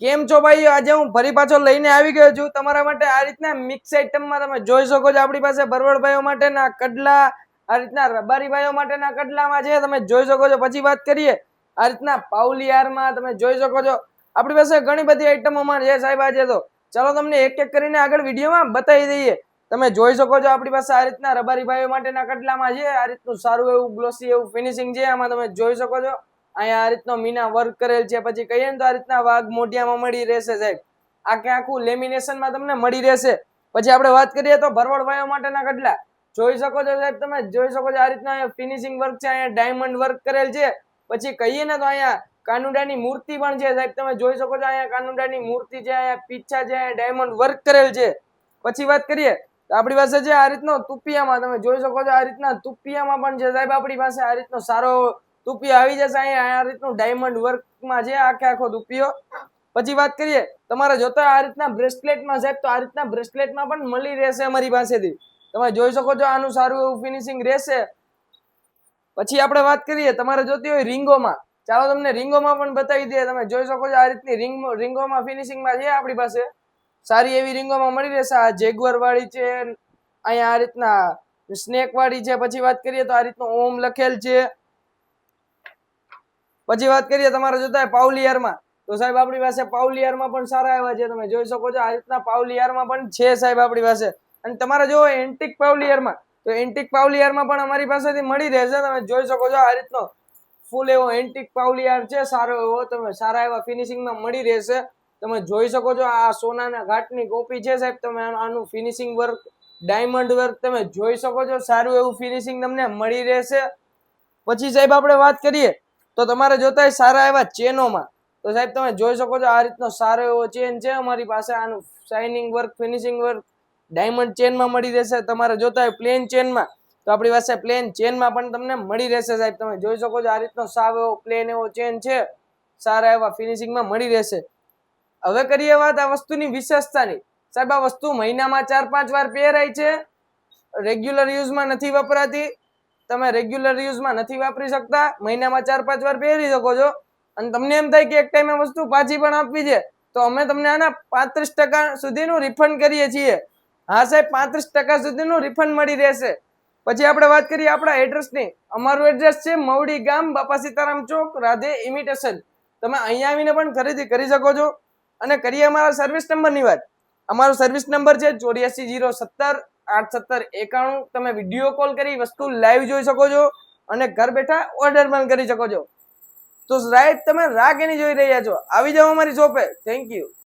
કેમ છો ભાઈ? આજે હું ફરી પાછો લઈને આવી ગયો છું. તમારા માટે આ રીતના મિક્સ આઈટમમાં તમે જોઈ શકો છો. આપણી પાસે બરવડભાઈઓ માટેના કડલા, આ રીતના રબારીભાઈઓ માટેના કડલામાં છે. તમે જોઈ શકો છો. પછી વાત કરીએ, આ રીતના પાઉલિયારમાં તમે જોઈ શકો છો. આપણી પાસે ઘણી બધી આઈટમોમાં છે સાહેબ આજે તો. ચાલો તમને એક એક કરીને આગળ વિડીયોમાં બતાવી દઈએ. તમે જોઈ શકો છો આપણી પાસે આ રીતના રબારીભાઈઓ માટેના કડલામાં છે. આ રીતનું સારું એવું ગ્લોસી એવું ફિનિશિંગ છે. આમાં તમે જોઈ શકો છો. અહીંયા આ રીતનો મીના વર્ક કરેલ છે. પછી કહીએ ને તો આ રીતના વાઘ મોઢિયામાં મળી રહેશે સાહેબ. આખે આખું લેમિનેશનમાં તમને મળી રહેશે. પછી આપણે વાત કરીએ તો ભરવડભાઈઓ માટેના કડલા જોઈ શકો છો સાહેબ તમે, જોઈ શકો છો આ રીતના ફિનિશિંગ વર્ક છે. અહીંયા ડાયમંડ વર્ક કરેલ છે. પછી કહીએ ને તો અહીંયા કાનુડાની મૂર્તિ પણ છે સાહેબ. તમે જોઈ શકો છો અહીંયા કાનુડાની મૂર્તિ છે, અહીંયા પીછા છે, અહીંયા ડાયમંડ વર્ક કરેલ છે. પછી વાત કરીએ તો આપણી પાસે છે આ રીતનો તુપિયામાં, તમે જોઈ શકો છો આ રીતના તુપિયામાં પણ છે સાહેબ. આપણી પાસે આ રીતનો સારો તુપિયો આવી જશે અહીંયા, આ રીતનું ડાયમંડ વર્કમાં છે, આખે આખો તુપિયો પછી વાત કરીએ, તમારે જોતા આ રીતના બ્રેસલેટમાં સાહેબ, તો આ રીતના બ્રેસલેટમાં પણ મળી રહેશે અમારી પાસેથી. તમે જોઈ શકો છો આનું સારું એવું ફિનિશિંગ રહેશે. પછી આપણે વાત કરીએ, તમારે જોતી હોય રિંગોમાં. ચાલો તમને રિંગોમાં પણ બતાવી દઈએ, તમે જોઈ શકો છો આ રીતની રિંગ, રિંગોમાં ફિનિશિંગમાં છે આપણી પાસે. સારી એવી રીંગોમાં મળી રહેશે. આ જેગવર વાળી છે, અહીંયા આ રીતના સ્નેક વાળી છે. પછી વાત કરીએ તો આ રીતનું ઓમ લખેલ છે. પછી વાત કરીએ તમારે જોતા હોય પાઉલિયારમાં તો સાહેબ, આપણી પાસે પાઉલિયારમાં પણ સારા એવા છે. તમે જોઈ શકો છો આ રીતના પાઉલિયારમાં પણ છે સાહેબ આપણી પાસે. અને તમારે જો એન્ટિક પાઉલિયારમાં તો એન્ટિક પાઉલિયારમાં પણ અમારી પાસેથી મળી રહેશે. તમે જોઈ શકો છો આ રીતનો ફૂલ એવો એન્ટિક પાઉલિયાર છે. સારો એવો તમે સારા એવા ફિનિશિંગમાં મળી રહેશે. તમે જોઈ શકો છો આ સોનાના ઘાટની કોપી છે સાહેબ. તમે આનું- ફિનિશિંગ વર્ક ડાયમંડ વર્ક તમે જોઈ શકો છો. સારું એવું ફિનિશિંગ તમને મળી રહેશે. પછી સાહેબ આપણે વાત કરીએ તો તમારે જોતા સારા એવા ચેનોમાં. તો સાહેબ, તમે જોઈ શકો છો આ રીતનો સારો એવો ચેન છે. અમારી પાસે આનું shining work finishing work diamond ચેનમાં મળી રહેશે. તમારે જોતા હોય પ્લેન ચેનમાં તો આપણી પાસે પ્લેન ચેનમાં પણ તમને મળી રહેશે સાહેબ. તમે જોઈ શકો છો આ રીતનો સાવ એવો પ્લેન એવો ચેન છે. સારા એવા ફિનિશિંગમાં મળી રહેશે. હવે કરીએ વાત આ વસ્તુની વિશેષતાની. સાહેબ, આ વસ્તુ મહિનામાં ચાર પાંચ વાર પહેરાય છે. રેગ્યુલર યુઝમાં નથી વપરાતી. તમે રેગ્યુલર યુઝમાં નથી વાપરી શકતા, મહિનામાં ચાર, પાંચ વાર પહેરી શકો છો. અને તમને એમ થાય કે એક ટાઈમે વસ્તુ પાછી પણ આપવી છે, તો અમે તમને આના પાંત્રીસ ટકા સુધીનું રિફંડ કરીએ છીએ. હા સાહેબ, પાંત્રીસ ટકા સુધીનું રિફંડ મળી રહેશે. પછી આપણે વાત કરીએ આપણા એડ્રેસની અમારું એડ્રેસ છે મવડી ગામ, બાપા સીતારામ ચોક, રાધે ઇમિટેશન તમે અહીંયા આવીને પણ ખરીદી કરી શકો છો. અને કરીએ અમારા સર્વિસ નંબરની વાત. અમારો સર્વિસ નંબર છે ચોર્યાસી જીરો સત્તર આઠ સત્તર એકાણું તમે વીડિયો કોલ કરી, વસ્તુ લાઈવ જોઈ શકો છો અને ઘર બેઠા ઓર્ડર પણ કરી શકો છો. તો રાઈટ, તમે રાહ કેની જોઈ રહ્યા છો. આવી જાઓ અમારી શોપે થેન્ક યુ